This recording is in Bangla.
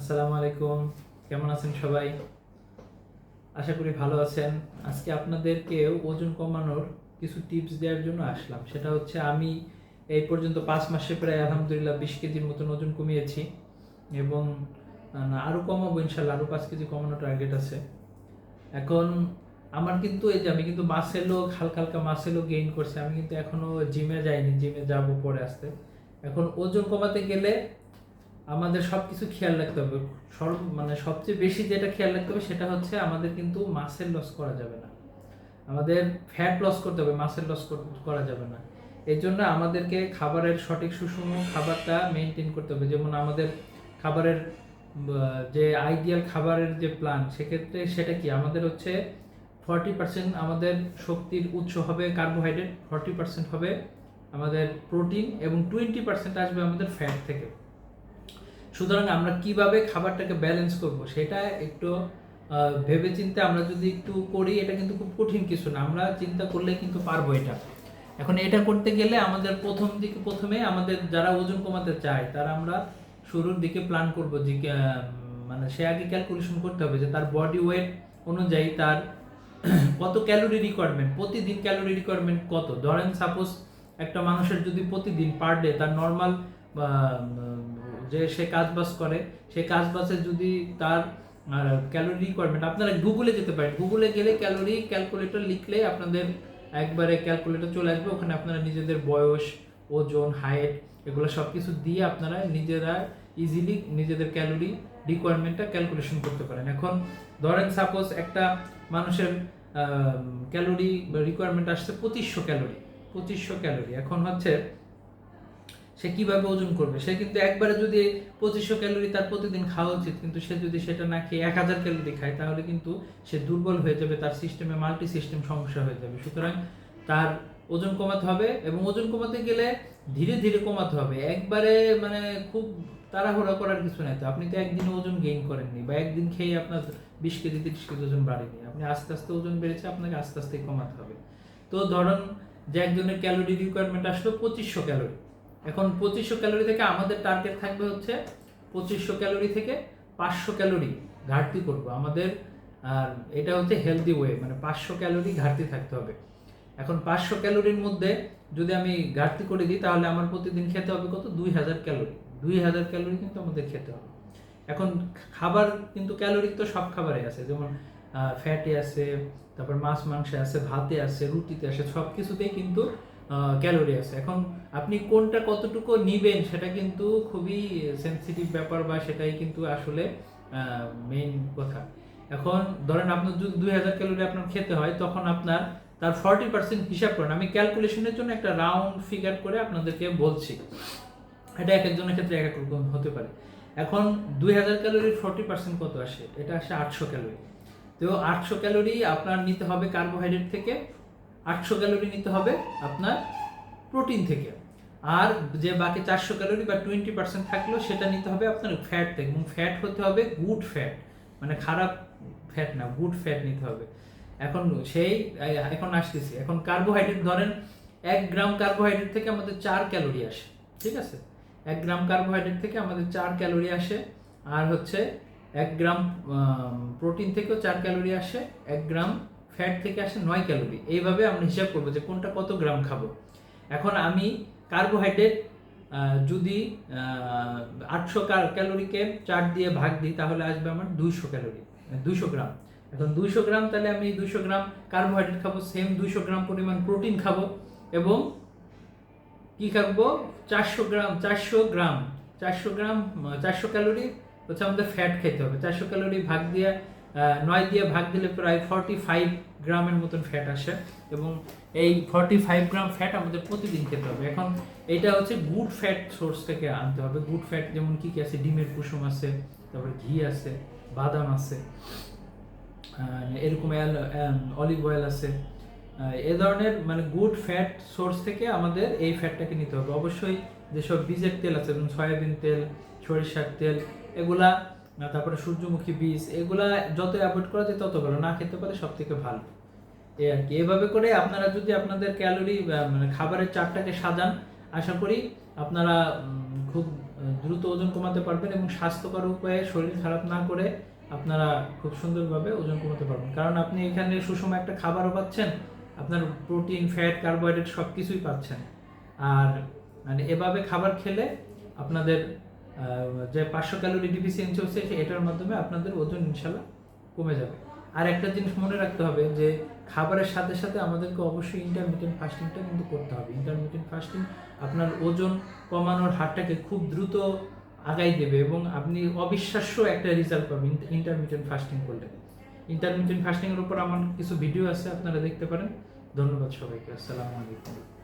আসসালামু আলাইকুম। কেমন আছেন সবাই? আশা করি ভালো আছেন। আজকে আপনাদেরকে ওজন কমানোর কিছু টিপস দেওয়ার জন্য আসলাম। সেটা হচ্ছে আমি এই পর্যন্ত পাঁচ মাসে প্রায় আলহামদুলিল্লাহ বিশ কেজির মতন ওজন কমিয়েছি এবং আহ, আরও কমাবো ইনশাল্লাহ। আরও পাঁচ কেজি কমানোর টার্গেট আছে। এখন আমার কিন্তু এই যে আমি কিন্তু মাসেলও হালকা হালকা মাসেলও গেইন করছি। আমি কিন্তু এখনও জিমে যাইনি। জিমে যাব পরে আসতে। এখন ওজন কমাতে গেলে আমাদের সব কিছু খেয়াল রাখতে হবে। সর্ব মানে সবচেয়ে বেশি যেটা খেয়াল রাখতে হবে সেটা হচ্ছে আমাদের কিন্তু মাসেল লস করা যাবে না। আমাদের ফ্যাট লস করতে হবে মাসেল লস করা যাবে না। এর জন্য আমাদেরকে খাবারের সঠিক সুষম খাবারটা মেনটেন করতে হবে। যেমন আমাদের খাবারের যে আইডিয়াল খাবারের যে প্ল্যান সেক্ষেত্রে সেটা কি? আমাদের হচ্ছে ফর্টি পার্সেন্ট আমাদের শক্তির উৎস হবে কার্বোহাইড্রেট ফর্টি পার্সেন্ট হবে আমাদের প্রোটিন এবং টোয়েন্টি পার্সেন্ট আসবে আমাদের ফ্যাট থেকে। সুতরাং আমরা কীভাবে খাবারটাকে ব্যালেন্স করব সেটা একটু আহ, ভেবেচিন্তে আমরা যদি একটু করি এটা কিন্তু খুব কঠিন কিছু না। আমরা চিন্তা করলে কিন্তু পারব এটা। এখন এটা করতে গেলে আমাদের প্রথম দিকে প্রথমে আমাদের যারা ওজন কমাতে চায় তারা আমরা শুরুর দিকে প্ল্যান করব যে মানে সে আগে ক্যালকুলেশন করতে হবে যে তার বডি ওয়েট অনুযায়ী তার কত ক্যালোরি রিকোয়ারমেন্ট প্রতিদিন ক্যালোরি রিকোয়ারমেন্ট কত? ধরেন সাপোজ একটা মানুষের যদি প্রতিদিন পার ডে তার নর্মাল যে সে কাজ বাজ করে, সে কাজ বাজে যদি তার ক্যালোরি রিকোয়ারমেন্ট আপনারা গুগলে যেতে পারেন। গুগলে গেলে ক্যালোরি ক্যালকুলেটর লিখলে আপনাদের একবারে ক্যালকুলেটর চলে আসবে। ওখানে আপনারা নিজেদের বয়স, ওজন হাইট এগুলো সব কিছু দিয়ে আপনারা নিজেরা ইজিলি নিজেদের ক্যালোরি রিকোয়ারমেন্টটা ক্যালকুলেশন করতে পারেন। এখন ধরেন সাপোজ একটা মানুষের ক্যালোরি রিকোয়ারমেন্ট আসছে পঁচিশশো ক্যালোরি পঁচিশশো ক্যালোরি এখন হচ্ছে সে কীভাবে ওজন করবে? সে কিন্তু একবারে যদি পঁচিশশো ক্যালোরি তার প্রতিদিন খাওয়া উচিত, কিন্তু সে যদি সেটা না খেয়ে এক হাজার ক্যালোরি খায়, তাহলে কিন্তু সে দুর্বল হয়ে যাবে, তার সিস্টেমে মাল্টি সিস্টেম সমস্যা হয়ে যাবে। সুতরাং তার ওজন কমাতে হবে এবং ওজন কমাতে গেলে ধীরে ধীরে কমাতে হবে। একবারে মানে খুব তাড়াহুড়া করার কিছু নাই তো। আপনি তো একদিন ওজন গেইন করেননি বা একদিন খেয়ে আপনার বিশ কেজি, তিরিশ কেজি ওজন বাড়েনি। আপনি আস্তে আস্তে ওজন বেড়েছে, আপনাকে আস্তে আস্তে কমাতে হবে। তো ধরুন যে একজনের ক্যালোরি রিকোয়ারমেন্ট আসলো পঁচিশশো ক্যালোরি এখন পঁচিশশো ক্যালোরি থেকে আমাদের টার্গেট থাকবে হচ্ছে পঁচিশশো ক্যালোরি থেকে পাঁচশো ক্যালোরি ঘাটতি করব। আমাদের, আর এটা হচ্ছে হেলদি ওয়ে মানে পাঁচশো ক্যালোরি ঘাটতি থাকতে হবে। এখন পাঁচশো ক্যালোরির মধ্যে যদি আমি ঘাটতি করে দিই, তাহলে আমার প্রতিদিন খেতে হবে কত? দুই হাজার ক্যালোরি। দুই হাজার ক্যালোরি কিন্তু আমাদের খেতে হবে। এখন খাবার কিন্তু ক্যালোরি তো সব খাবারে আছে, যেমন ফ্যাটে আছে, তারপর মাছ, মাংসে আছে, ভাতে আছে, রুটিতে আছে সব কিছুতেই কিন্তু ক্যালোরি আছে। এখন আপনি কোনটা কতটুকু নিবেন সেটা কিন্তু খুবই সেন্সিটিভ ব্যাপার বা সেটাই কিন্তু আসলে মেইন কথা। এখন ধরেন আপনার যদি দুই হাজার ক্যালোরি আপনার খেতে হয়, তখন আপনার তার ফর্টি পার্সেন্ট হিসাব করেন। আমি ক্যালকুলেশনের জন্য একটা রাউন্ড ফিগার করে আপনাদেরকে বলছি। এটা এক একজনের ক্ষেত্রে এক এক রকম হতে পারে। এখন দুই হাজার ক্যালোরির ফর্টি পার্সেন্ট কত আসে? এটা আসে আটশো ক্যালোরি তো আটশো ক্যালোরি আপনার নিতে হবে কার্বোহাইড্রেট থেকে আটশো ক্যালোরি নিতে হবে আপনার প্রোটিন থেকে। আর যে বাকি চারশো ক্যালোরি বা টোয়েন্টি পার্সেন্ট থাকল সেটা নিতে হবে আপনার ফ্যাট থেকে। এবং ফ্যাট হতে হবে গুড ফ্যাট মানে খারাপ ফ্যাট না, গুড ফ্যাট নিতে হবে। এখন সেই, এখন আসতেছি। এখন কার্বোহাইড্রেট ধরেন এক গ্রাম কার্বোহাইড্রেট থেকে আমাদের চার ক্যালোরি আসে, ঠিক আছে? এক গ্রাম কার্বোহাইড্রেট থেকে আমাদের চার ক্যালোরি আসে। আর হচ্ছে এক গ্রাম প্রোটিন থেকেও চার ক্যালোরি আসে, এক গ্রাম ফ্যাট থেকে আসে নয় ক্যালোরি এইভাবে আমরা হিসাব করব যে কোনটা কত গ্রাম খাব। এখন আমি কার্বোহাইড্রেট যদি আটশো ক্যালোরিকে চার দিয়ে ভাগ দিই, তাহলে আসবে আমার দুইশো ক্যালোরি দুইশো গ্রাম। এখন দুইশো গ্রাম, তাহলে আমি দুইশো গ্রাম কার্বোহাইড্রেট খাব সেম দুইশো গ্রাম পরিমাণ প্রোটিন খাব এবং কি খাব? চারশো গ্রাম চারশো গ্রাম চারশো গ্রাম, চারশো ক্যালোরি হচ্ছে আমাদের ফ্যাট খেতে হবে। চারশো ক্যালোরি ভাগ দিয়ে নয় দিয়ে ভাগ দিলে প্রায় ফর্টি ফাইভ গ্রামের মতন ফ্যাট আসে এবং এই ফর্টি ফাইভ গ্রাম ফ্যাট আমাদের প্রতিদিন খেতে হবে। এখন এটা হচ্ছে গুড ফ্যাট সোর্স থেকে আনতে হবে। গুড ফ্যাট যেমন কি কি আছে? ডিমের কুসুম আছে, তারপর ঘি আছে, বাদাম আছে এরকম অলিভ অয়েল আছে। এ ধরনের মানে গুড ফ্যাট সোর্স থেকে আমাদের এই ফ্যাটটাকে নিতে হবে। অবশ্যই যেসব বীজের তেল আছে, যেমন সয়াবিন তেল, সরিষার তেল, এগুলা তারপরে সূর্যমুখী বীজ, এগুলা যত অ্যাভয়েড করা যায় তত ভালো। না খেতে পারে সব থেকে ভালো। এই আর কি। এভাবে করে আপনারা যদি আপনাদের ক্যালোরি মানে খাবারের চারটাকে সাজান, আশা করি আপনারা খুব দ্রুত ওজন কমাতে পারবেন এবং স্বাস্থ্যকর উপায়ে শরীর খারাপ না করে আপনারা খুব সুন্দরভাবে ওজন কমাতে পারবেন। কারণ আপনি এখানে সুষম একটা খাবারও পাচ্ছেন, আপনার প্রোটিন ফ্যাট কার্বোহাইড্রেট সব কিছুই পাচ্ছেন। আর মানে এভাবে খাবার খেলে আপনাদের যে পাঁচশো ক্যালোরি ডিফিসিয়েন্সি হচ্ছে এটার মাধ্যমে আপনাদের ওজন ইনশাল্লাহ কমে যাবে। আর একটা জিনিস মনে রাখতে হবে যে, খাবারের সাথে সাথে আমাদেরকে অবশ্যই ইন্টারমিডিয়েন্ট ফাস্টিংটা কিন্তু করতে হবে। ইন্টারমিডিয়েন্ট ফাস্টিং আপনার ওজন কমানোর হারটাকে খুব দ্রুত আগাই দেবে এবং আপনি অবিশ্বাস্য একটা রেজাল্ট পাবেন ইন্টারমিডিয়েন্ট ফাস্টিং করলে। ইন্টারমিডিয়েন্ট ফাস্টিংয়ের উপর আমার কিছু ভিডিও আছে, আপনারা দেখতে পারেন। ধন্যবাদ সবাইকে। আসসালামু আলাইকুম।